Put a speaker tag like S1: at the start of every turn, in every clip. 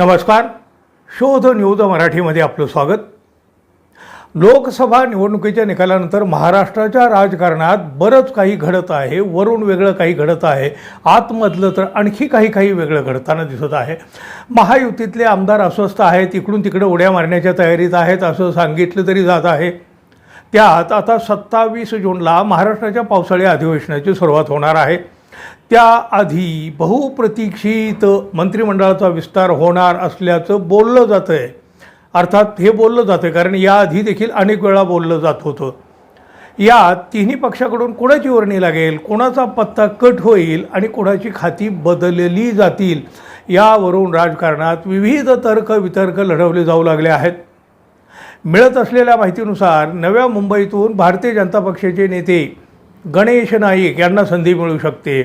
S1: नमस्कार. शोध न्यूज मराठीमध्ये आपलं स्वागत. लोकसभा निवडणुकीच्या निकालानंतर महाराष्ट्राच्या राजकारणात बरंच काही घडत आहे वरून वेगळं काही घडत आहे आतमधलं तर आणखी काही काही वेगळं घडताना दिसत आहे. महायुतीतले आमदार अस्वस्थ आहेत इकडून तिकडे उड्या मारण्याच्या तयारीत आहेत असं सांगितलं तरी जात आहे. त्यात आता सत्तावीस जूनला महाराष्ट्राच्या पावसाळी अधिवेशनाची सुरुवात होणार आहे. त्याआधी बहुप्रतीक्षित मंत्रिमंडळाचा विस्तार होणार असल्याचं बोललं जातं आहे अर्थात हे बोललं जातं आहे कारण याआधी देखील अनेक वेळा बोललं जात होतं. यात तिन्ही पक्षाकडून कोणाची वर्णी लागेल कोणाचा पत्ता कट होईल आणि कोणाची खाती बदलली जातील यावरून राजकारणात विविध तर्क वितर्क लढवले जाऊ लागले आहेत. मिळत असलेल्या माहितीनुसार नव्या मुंबईतून भारतीय जनता पक्षाचे नेते गणेश नाईक यांना संधी मिळू शकते.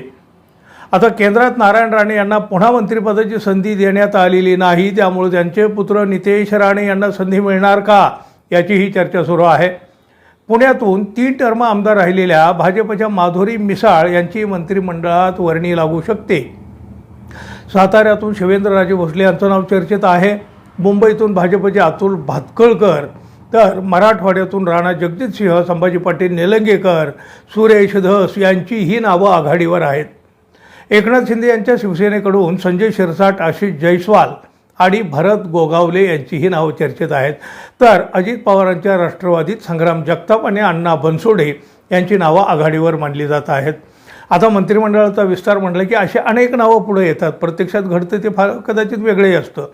S1: आता केंद्रात नारायण राणे यांना पुन्हा मंत्रिपदाची संधी देण्यात आलेली नाही त्यामुळे त्यांचे पुत्र नितेश राणे यांना संधी मिळणार का याची ही चर्चा सुरू आहे. पुण्यातून तीन टर्म आमदार राहिलेल्या भाजपच्या माधुरी मिसाळ यांची मंत्रिमंडळात वर्णी लागू शकते. साताऱ्यातून शिवेंद्रराजे भोसले यांचं नाव चर्चेत आहे. मुंबईतून भाजपचे अतुल भातकळकर तर मराठवाड्यातून राणा जगजितसिंह संभाजी पाटील निलंगेकर सुरेश धस यांची ही नावं आघाडीवर आहेत. एकनाथ शिंदे यांच्या शिवसेनेकडून संजय शिरसाट आशिष जयस्वाल आणि भरत गोगावले यांची ही नावं चर्चेत आहेत. तर अजित पवारांच्या राष्ट्रवादीत संग्राम जगताप आणि अण्णा बनसोडे यांची नावं आघाडीवर मानली जात आहेत. आता मंत्रिमंडळाचा विस्तार म्हटलं की अशी अनेक नावं पुढे येतात. प्रत्यक्षात घडतं ते फार कदाचित वेगळंही असतं.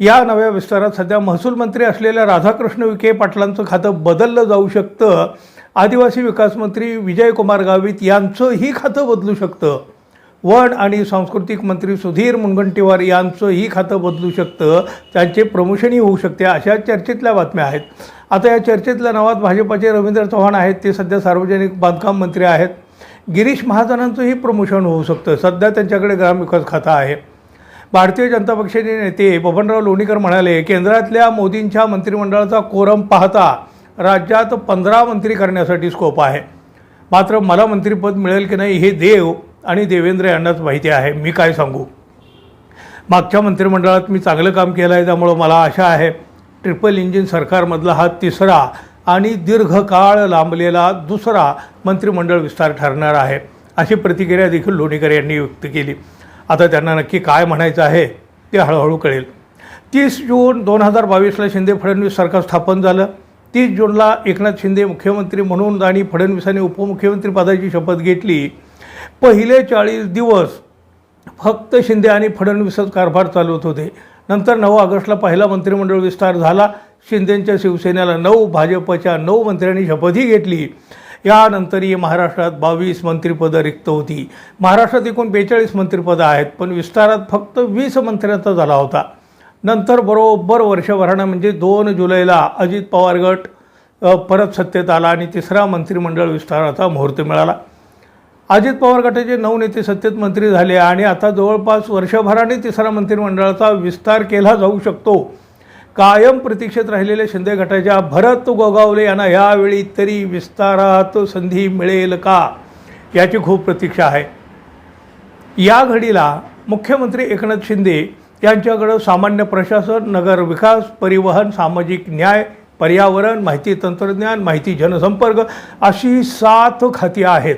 S1: या नव्या विस्तारात सध्या महसूल मंत्री असलेल्या राधाकृष्ण विखे पाटलांचं खातं बदललं जाऊ शकतं. आदिवासी विकास मंत्री विजयकुमार गावित यांचंही खातं बदलू शकतं. वन आणि सांस्कृतिक मंत्री सुधीर मुनगंटीवार यांचंही खातं बदलू शकतं. त्यांचे प्रमोशनही होऊ शकते अशा चर्चेतल्या बातम्या आहेत. आता या चर्चेतल्या नावात भाजपाचे रवींद्र चव्हाण आहेत. ते सध्या सार्वजनिक बांधकाम मंत्री आहेत. गिरीश महाजनांचंही प्रमोशन होऊ शकतं. सध्या त्यांच्याकडे ग्रामविकास खातं आहे. भारतीय जनता पक्षाचे नेते बबनराव लोणीकर म्हणाले केंद्रातल्या मोदींच्या मंत्रिमंडळाचा कोरम पाहता राज्यात पंधरा मंत्री करण्यासाठी स्कोप आहे. मात्र मला मंत्रिपद मिळेल की नाही हे देव आणि देवेंद्र यांनाच माहिती आहे. मी काय सांगू? मागच्या मंत्रिमंडळात मी चांगलं काम केलं आहे त्यामुळं मला आशा आहे. ट्रिपल इंजिन सरकारमधला हा तिसरा आणि दीर्घकाळ लांबलेला दुसरा मंत्रिमंडळ विस्तार ठरणार आहे. अशी प्रतिक्रिया देखील लोणीकर यांनी व्यक्त केली. आता त्यांना नक्की काय म्हणायचं आहे ते हळूहळू कळेल. तीस जून दोन हजार बावीसला शिंदे फडणवीस सरकार स्थापन झालं. तीस जूनला एकनाथ शिंदे मुख्यमंत्री म्हणून आणि फडणवीसांनी उपमुख्यमंत्री पदाची शपथ घेतली. पहिले चाळीस दिवस फक्त शिंदे आणि फडणवीसच कारभार चालवत होते. नंतर नऊ ऑगस्टला पहिला मंत्रिमंडळ विस्तार झाला. शिंदेंच्या शिवसेनेला नऊ भाजपच्या नऊ मंत्र्यांनी शपथही घेतली. यानंतरही महाराष्ट्रात बावीस मंत्रिपदं रिक्त होती. महाराष्ट्रात एकूण बेचाळीस मंत्रिपदं आहेत पण विस्तारात फक्त वीस मंत्र्यांचा झाला होता. नंतर बरोबर वर्षभरानं म्हणजे दोन जुलैला अजित पवार गट परत सत्तेत आला आणि तिसरा मंत्रिमंडळ विस्ताराचा मुहूर्त मिळाला. अजित पवार गटाचे नऊ नेते सत्तेत मंत्री झाले आणि आता जवळपास वर्षभराने तिसरा मंत्रिमंडळाचा विस्तार केला जाऊ शकतो. कायम प्रतीक्षेत राहिलेल्या शिंदे गटाच्या भरत गोगावले यांना यावेळी तरी विस्तारात संधी मिळेल का? याची खूप प्रतीक्षा आहे. या घडीला मुख्यमंत्री एकनाथ शिंदे यांच्याकडं सामान्य प्रशासन नगर विकास परिवहन सामाजिक न्याय पर्यावरण माहिती तंत्रज्ञान माहिती जनसंपर्क अशी सात खाती आहेत.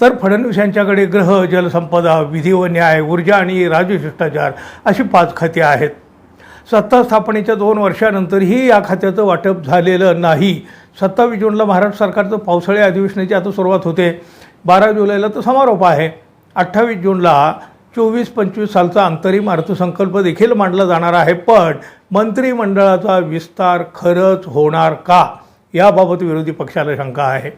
S1: तर फडणवीस यांच्याकडे ग्रह जलसंपदा विधी व न्याय ऊर्जा आणि राजशिष्टाचार अशी पाच खाती आहेत. सत्ता स्थापनेच्या दोन वर्षानंतरही या खात्याचं वाटप झालेलं नाही. सत्तावीस जूनला महाराष्ट्र सरकारचं पावसाळी अधिवेशनाची आता सुरुवात होते. बारा जुलैला तर समारोप आहे. अठ्ठावीस जूनला चोवीस पंचवीस सालचा अंतरिम अर्थसंकल्प देखील मांडला जाणार आहे पण मंत्रिमंडळाचा विस्तार खरंच होणार का? याबाबत विरोधी पक्षाला शंका आहे.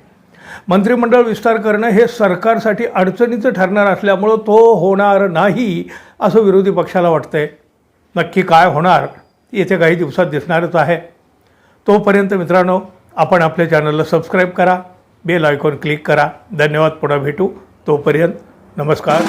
S1: मंत्रिमंडळ विस्तार करणं हे सरकारसाठी अडचणीचं ठरणार असल्यामुळं तो होणार नाही असं विरोधी पक्षाला वाटतंय. नक्की काय होणार येत्या काही दिवसात दिसणारच आहे. तोपर्यंत मित्रांनो आपण आपल्या चॅनलला सबस्क्राईब करा बेल आयकॉन क्लिक करा. धन्यवाद पुन्हा भेटू. तोपर्यंत नमस्कार.